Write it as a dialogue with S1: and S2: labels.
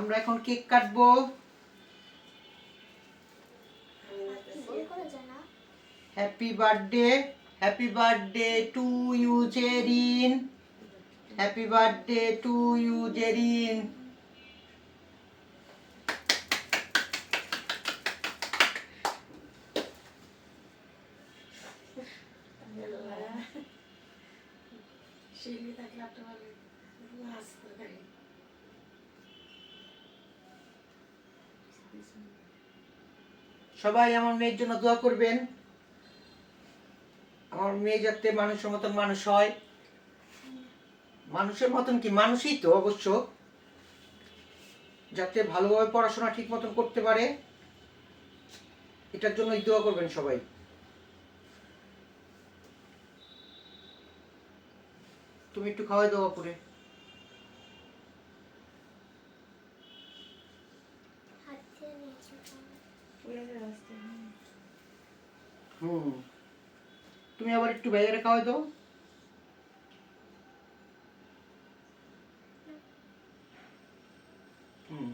S1: আমরা এখন কেক কাটবো। Happy birthday happy birthday to you Jerin happy birthday to you Jerin
S2: শিলি থাকলে ভালো মাছ
S1: সবাই আমার মেয়ের জন্য দোয়া করবেন। আমার মেয়ে যাতে মানুষের মতন মানুষ হয়। মানুষের মতন কি? মানুষই তো অবশ্য। যাতে ভালোভাবে পড়াশোনা ঠিক মতন করতে পারে। এটার জন্যই দোয়া করবেন সবাই। তুমি একটু খাওয়াই দেওয়া করে হুম তুমি আবার একটু বাইরে খাওয়াই তো হুম